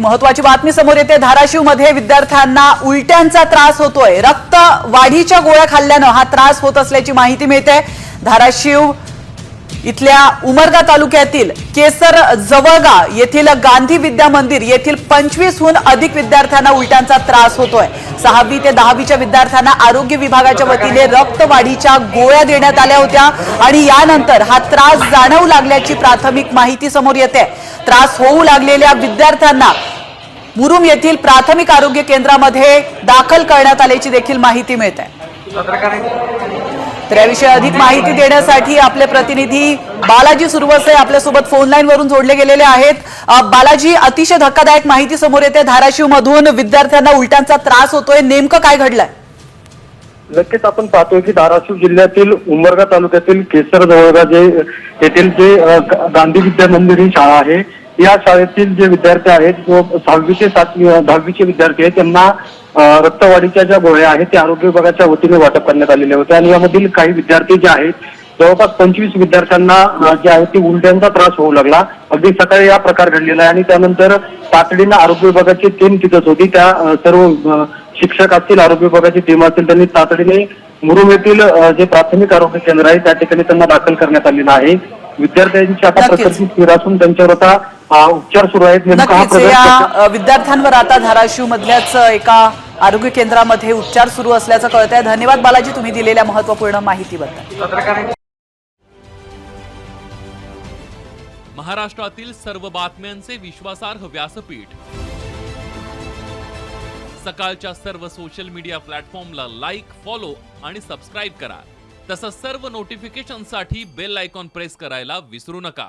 महत्वाची बातमी समोर येते. धाराशिवमध्ये विद्यार्थ्यांना उलट्यांचा त्रास होतोय. रक्त वाढीच्या गोळ्या खाल्ल्यानं हा त्रास होत असल्याची माहिती मिळते. धाराशिव इथल्या उमरगा तालुक्यातील केसर जवळगा येथील गांधी विद्या मंदिर येथील पंचवीसहून अधिक विद्यार्थ्यांना उलट्यांचा त्रास होतोय. सहावी ते दहावीच्या विद्यार्थ्यांना आरोग्य विभागाच्या वतीने रक्तवाढीच्या गोळ्या देण्यात आल्या होत्या आणि यानंतर हा त्रास जाणवू लागल्याची प्राथमिक माहिती समोर येते. त्रास होऊ लागलेल्या विद्यार्थ्यांना मुरुम येथील प्राथमिक आरोग्य केंद्रामध्ये दाखल करण्यात आल्याची देखील माहिती मिळत आहे. तर याविषयी अधिक माहिती देण्यासाठी आपले प्रतिनिधी बालाजी सुरवसे आपल्यासोबत फोन लाईन वरून जोडले गेलेले आहेत. बालाजी अतिशय धक्कादायक माहिती समोर येते. धाराशिव मधून विद्यार्थ्यांना उलट्यांचा त्रास होतोय. नेमकं काय घडलंय? नक्कीच आपण पाहतोय की धाराशिव जिल्ह्यातील उमरगा तालुक्यातील केसर जवळगा जे येथील जे गांधी विद्या मंदिर ही शाळा आहे. या शाळेतील जे विद्यार्थी आहेत जो सहावी ते सातवी दहावीचे विद्यार्थी आहेत त्यांना रक्तवाढीच्या ज्या गोळ्या आहेत त्या आरोग्य विभागाच्या वतीने वाटप करण्यात आलेले होते. आणि यामधील काही विद्यार्थी जे आहेत जवळपास पंचवीस विद्यार्थ्यांना जे आहे ते उलट्यांचा त्रास होऊ लागला. अगदी सकाळी हा प्रकार घडलेला आहे आणि त्यानंतर तातडीनं आरोग्य विभागाची टीम तिथंच होती. त्या सर्व शिक्षक असतील आरोग्य विभागाची टीम असतील त्यांनी तातडीने मुरुम येथील जे प्राथमिक आरोग्य केंद्र आहे त्या ठिकाणी त्यांना दाखल करण्यात आलेलं आहे. विद्यार्थ्यांची आता. प्रकृती स्थिर असून त्यांच्यावर आता उपचार सुरू आहेत. हा नक्कीच या विद्यार्थ्यांवर आता धाराशिव मधल्याच एका आरोग्य केंद्रामध्ये उपचार सुरू असल्याचं कळत आहे धन्यवाद बालाजी तुम्ही दिलेल्या महत्त्वपूर्ण माहितीबद्दल. महाराष्ट्रातील सर्व बातम्यांचे विश्वासार्ह व्यासपीठ. सकाळच्या सर्व सोशल मीडिया प्लॅटफॉर्मला लाईक फॉलो आणि सबस्क्राईब करा. तसंच सर्व नोटिफिकेशनसाठी बेल आयकॉन प्रेस करायला विसरू नका.